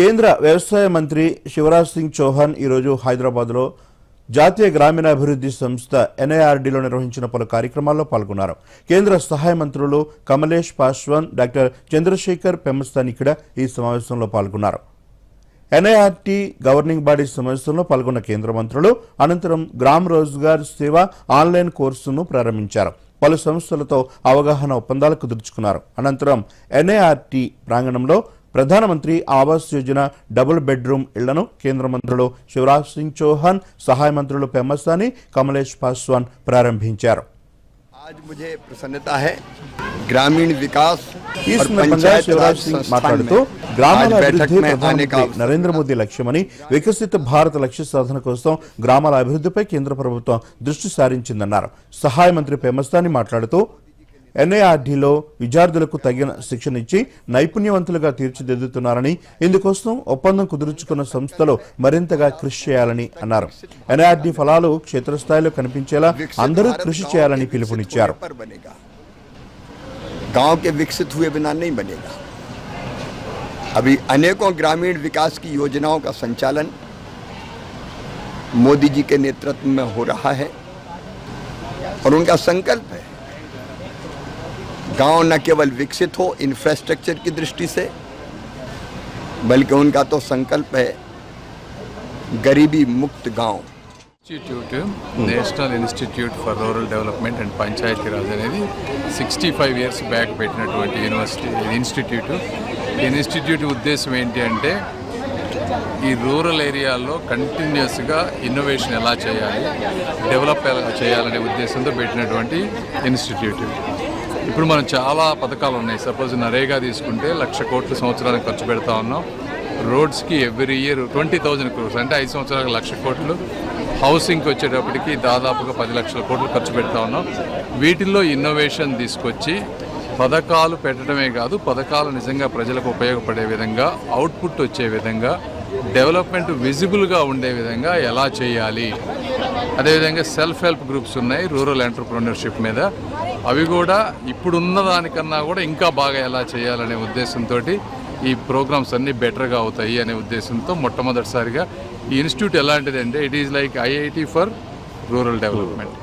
కేంద్ర వ్యవసాయ మంత్రి శివరాజ్ సింగ్ చౌహాన్ ఈరోజు హైదరాబాద్లో జాతీయ గ్రామీణాభివృద్ధి సంస్థ ఎన్ఐఆర్డీలో నిర్వహించిన పలు కార్యక్రమాల్లో పాల్గొన్నారు. కేంద్ర సహాయ మంత్రులు కమలేష్ పాస్వాన్ డాక్టర్ చంద్రశేఖర్ పెమ్మస్తానికిడ ఈ సమావేశంలో పాల్గొన్నారు. ఎన్ఐఆర్టీ గవర్నింగ్ బాడీ సమావేశంలో పాల్గొన్న కేంద్ర మంత్రులు అనంతరం గ్రామ్ రోజ్గార్ సేవ ఆన్లైన్ కోర్సును ప్రారంభించారు. పలు సంస్థలతో అవగాహన ఒప్పందాలు కుదుర్చుకున్నారు. అనంతరం ఎన్ఐఆర్టీ ప్రాంగణంలో ప్రధానమంత్రి ఆవాస్ యోజన డబుల్ బెడ్రూమ్ ఇళ్లను కేంద్ర మంత్రులు శివరాజ్ సింగ్ చౌహాన్ సహాయ మంత్రులు పెమ్మసాని కమలేష్ పాస్వాన్ ప్రారంభించారు आज मुझे प्रसन्नता है ग्रामीण विकास ఈ और సందర్భంగా पंचायत శివరాజ్ राज సింగ్ संस्थान మాట్లాడుతూ में గ్రామాల आज बैठक అభివృద్ధి में आने का ప్రధానమంత్రి నరేంద్ర మోదీ లక్ష్యమని వికసిత భారత్ లక్ష్య సాధన కోసం గ్రామాల అభివృద్ధిపై కేంద్ర ప్రభుత్వం దృష్టి సారించిందన్నారు సహాయ మంత్రి పెమ్మస్తాని మాట్లాడుతూ ఎన్ఐఆర్డీలో విద్యార్థులకు తగిన శిక్షణ ఇచ్చి నైపుణ్యవంతులుగా తీర్చిదిద్దుతున్నారని ఇందుకోసం ఒప్పందం కుదుర్చుకున్న సంస్థలు మరింతగా కృషి చేయాలని అన్నారు ఎన్ఐఆర్డీ ఫలాలు క్షేత్రస్థాయిలో కనిపించేలా विकसित అందరూ भारत కృషి गांव చేయాలని के विकसित పిలుపునిచ్చారు होने पर बनेगा गांव के विकसित हुए बिना नहीं बनेगा अभी अनेकों ग्रामीण विकास की योजनाओं का संचालन मोदी जी के नेतृत्व में हो रहा है और उनका संकल्प है गांव न केवल विकसित हो इंफ्रास्ट्रक्चर की दृष्टि से बल्कि उनका तो संकल्प है गरीबी मुक्त गांव institute national institute for rural development and Panchayati Raj అనేది సిక్స్టీ ఫైవ్ ఇయర్స్ బ్యాక్ పెట్టినటువంటి యూనివర్సిటీ ఇన్స్టిట్యూట్ ఈ ఇన్స్టిట్యూట్ ఉద్దేశం ఏంటి అంటే ఈ రూరల్ ఏరియాల్లో కంటిన్యూస్గా ఇన్నోవేషన్ ఎలా చేయాలి డెవలప్ ఎలా చేయాలనే ఉద్దేశంతో పెట్టినటువంటి ఇన్స్టిట్యూట్ ఇప్పుడు మనం చాలా పథకాలు ఉన్నాయి. సపోజ్ నరేగా తీసుకుంటే లక్ష కోట్ల సంవత్సరానికి ఖర్చు పెడతా ఉన్నాం. రోడ్స్కి every year twenty thousand crores అంటే ఐదు సంవత్సరాలకు లక్ష కోట్లు. హౌసింగ్కి వచ్చేటప్పటికి దాదాపుగా పది లక్షల కోట్లు ఖర్చు పెడతా ఉన్నాం. వీటిల్లో ఇన్నోవేషన్ తీసుకొచ్చి పథకాలు పెట్టడమే కాదు పథకాలు నిజంగా ప్రజలకు ఉపయోగపడే విధంగా అవుట్పుట్ వచ్చే విధంగా డెవలప్మెంట్ విజిబుల్గా ఉండే విధంగా ఎలా చేయాలి? అదేవిధంగా సెల్ఫ్ హెల్ప్ గ్రూప్స్ ఉన్నాయి రూరల్ ఎంటర్ప్రినర్షిప్ మీద. అవి కూడా ఇప్పుడున్న దానికన్నా కూడా ఇంకా బాగా ఎలా చేయాలనే ఉద్దేశంతో ఈ ప్రోగ్రామ్స్ అన్నీ బెటర్గా అవుతాయి అనే ఉద్దేశంతో మొట్టమొదటిసారిగా ఈ ఇన్స్టిట్యూట్ ఎలాంటిది అంటే it is like IIT for rural development.